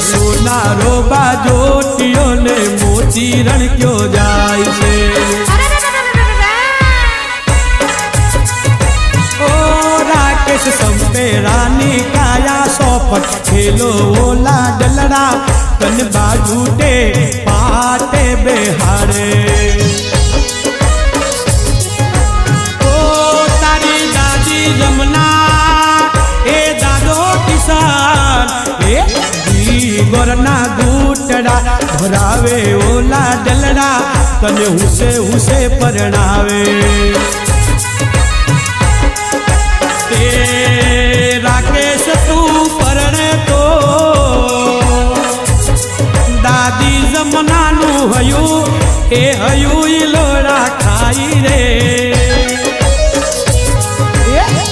સોનારો બાજોટીઓ ને રણ રણક્યો જાય છે. ખેલો ઓલા ડલડા કન બાજુટે પાટે બેહારે ઓ તારી દાદી જમના એ દાદો કિસાન, એ ગોરના ઘૂંટડા ભરાવે ઓલા ડલડા તને હુસે હુસે પરણાવે. એ હયું, એ હયું ઈ લોડા ખાઈ રે.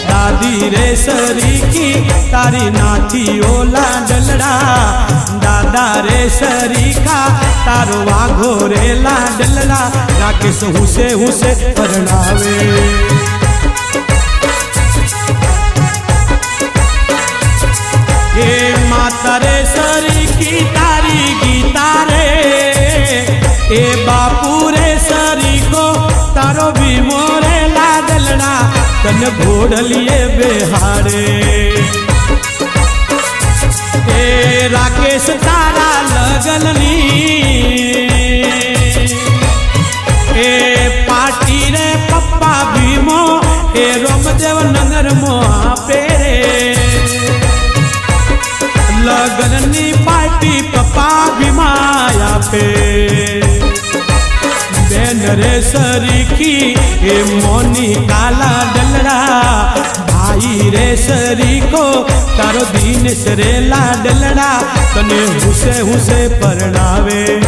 દાદી રે સરીકી તારી નાથી ઓલા ડલડા દાદા રે સરીખા તારો વાઘો રે લાડલડા. રાકેશ હુસે હુસે પરણાવે. એ માતા રે સરીકી તારી ગીતા રે. એ બાપુ રે સરીકો તારો ભીમો રે લાડલડા તને ઘોડલીએ બેહાડે. એ રાકેશ તારા લગનની, એ પાટી રે પપ્પા ભીમો એ રોમદેવ નગર મો આપે રે. લગનની પાટી પપ્પા ભીમા આપે. સરીખી, એ મોની કાલા ડલડા. ભાઈ રે સરીકો તારો દિન સરેલા ડલડા. તને હુસે હુસે પરણાવે.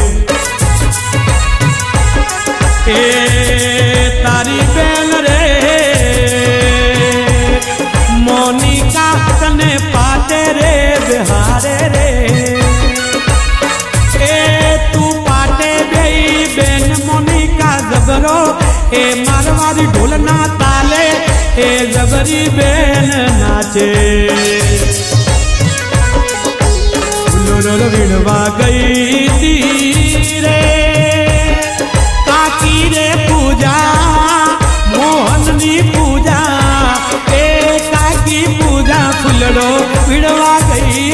એ તારી બેન એ જબરી બેન નાચે. વીણવા ગઈ તી રે. કાકી રે પૂજા, મોહનની પૂજા, એ કાકી પૂજા ફૂલડો વીણવા ગઈ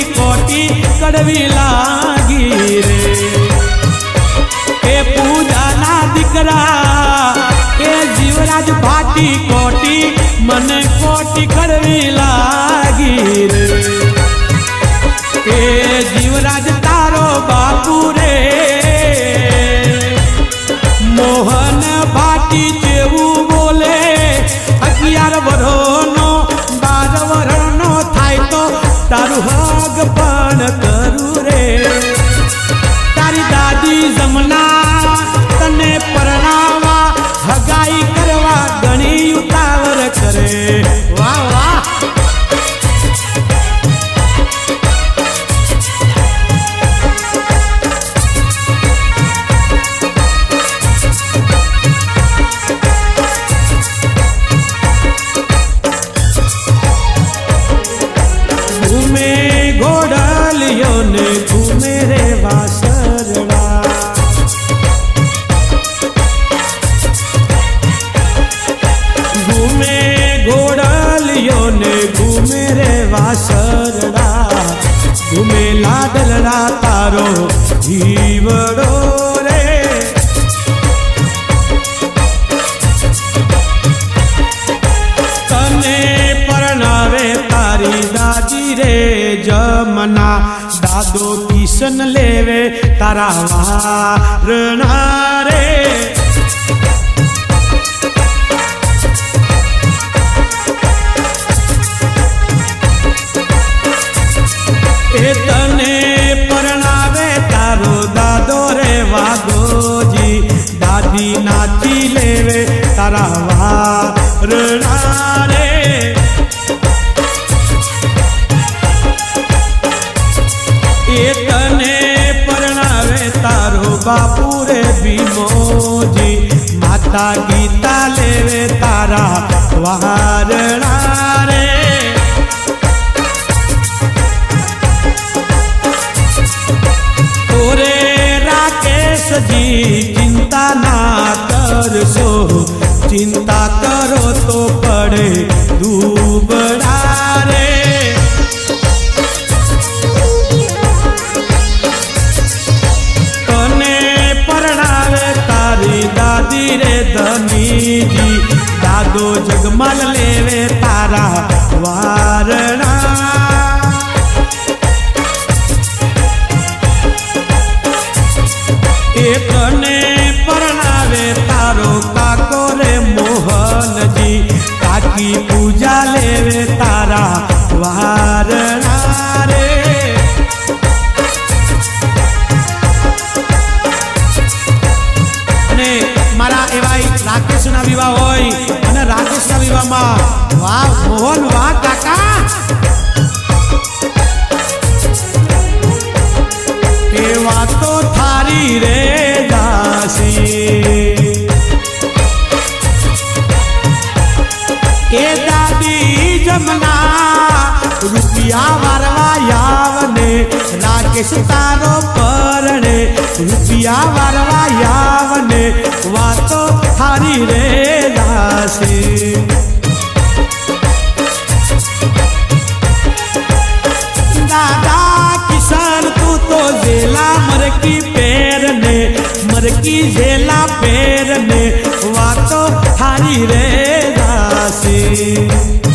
દીકરી કોટી કડવી લાગી રે. એ પૂજાના દીકરા, એ જીવરાજ ભાટી કોટી, મને કોટી કડવી લાગી તારું હગ પણ કરું રે. તારી દાદી જમના વારણા રે એ તને પરણાવે તારો દાદો રે વાગોજી દાદી નાચી લેવે તારા વારણા બાપુ રે ભીમોજી માતા ગીતા લેવે તારા વહારણા રે દાદો જગમલ લેવે તારા વારણા રાકેશના વિવાહ હોય અને રાકેશના વિવાહમાં વાહ, મોહન, વાહ, કાકા. એ વાતો થારી રે દાસી. કે દાદી જમના રૂપિયા વારવા યાવને, રાકેશ તારો પરણે, રૂપિયા વારવા યાવને, વાતો થારી રે દાસી. દાદા કિશન, તું તો જેલા મરકી પેરને મરકી ઝેલા પેરને વાતો હારી રે દાસી.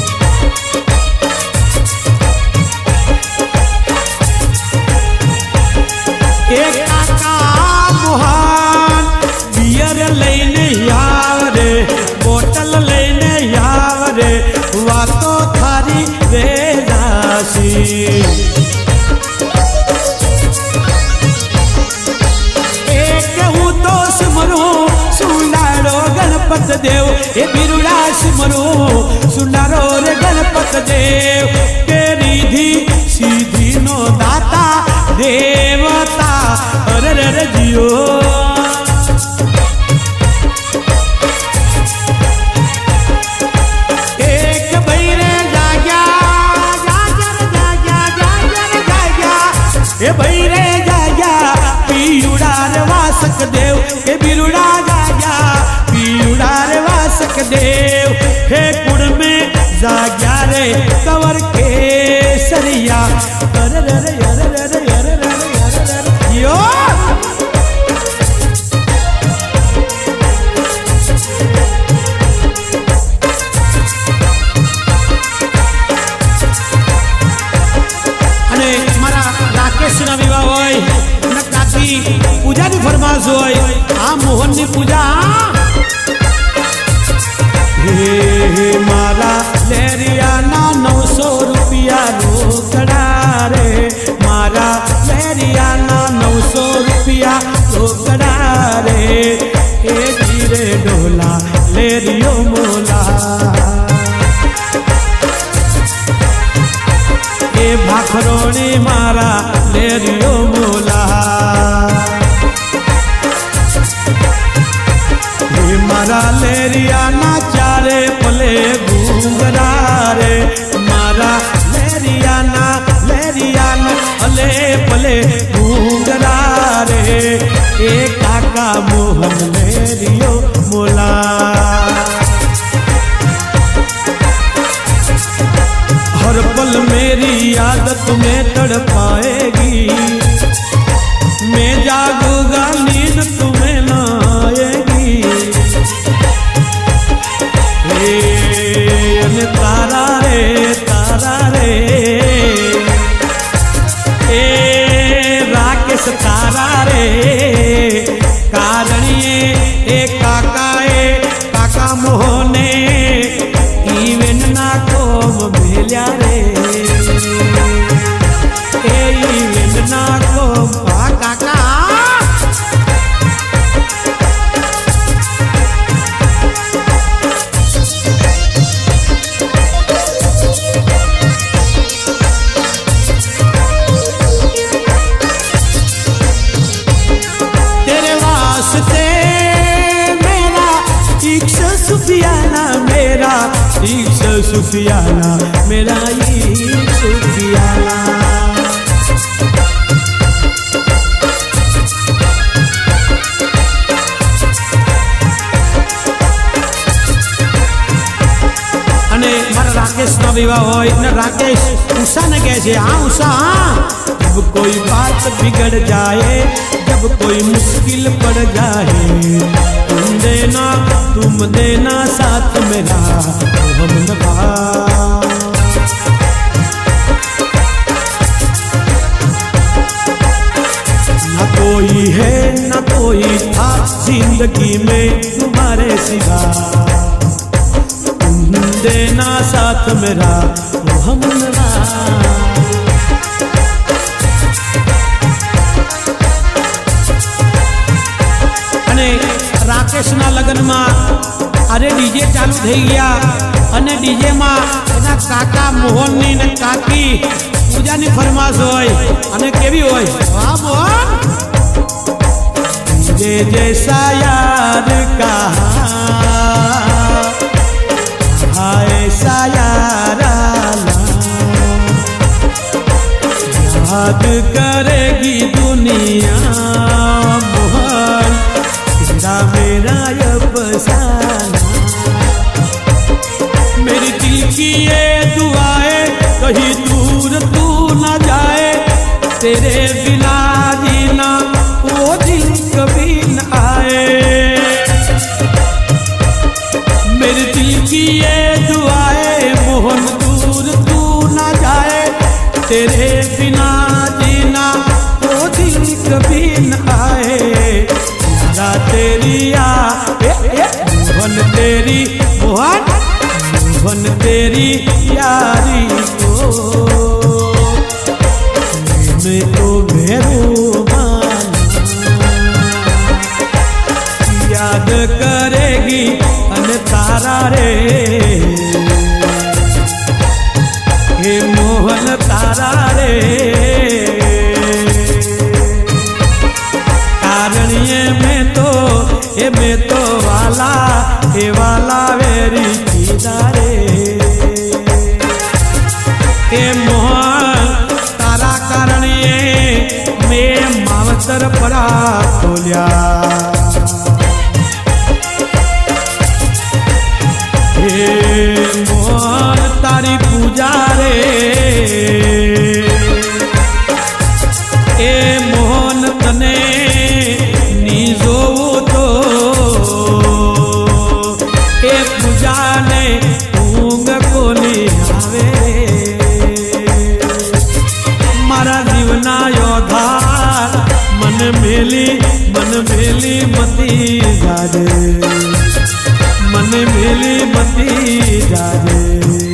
એ બિરુડા સિમરું સુનારો રે ગણપત દેવ, કે રીધી સીધી નો દાતા દેવતા અરે રે રે જીઓ. એ બૈરે જાગ્યા પીયુડા વાસક દેવ એ હોય અને કાકી પૂજાની ફરમાશ હોય આ મોહનની પૂજા હા. માલા લેરિયાના નવસો એ ભાખરોણી મારા લેરિયો મોલા હે મારા લેરિયાના ચારે પલે ઘૂંઘરા રે. મારા લેરિયાના લેરિયાના અલે પલે ઘૂંઘરા રે. એ કાકા મોહન લેરિયો મોલા आदत में तड़पाएगी। मैं जागूँगा, नींद तुम्हें ना आएगी हे तारा रे तारा रे। ए राकेश तारा रे। कारण ये एक सुफियाला मेरा ई सुफियाला અને મારા રાકેશનો વિવાહ હોય ને રાકેશ ઉષાને કહે છે હા ઉષા હા जब कोई बात बिगड़ जाए, जब कोई मुश्किल पड़ जाए, तुम देना तुम देना साथ मेरा तो हम नभा ना कोई है, ना कोई था ज़िंदगी में तुम्हारे सिवा। तुम देना साथ मेरा तो हम नभा લગ્નમાં. અરે ડીજે ચાલુ થઈ ગયા. અને ડીજેમાં એના કાકા મોહનની ને કાકી પૂજાની ફરમાશ હોય. અને કેવી હોય? વાહ જય જય સાયા માવતર પડા મેલી મતી જાજે મન મેલી મતી જાજે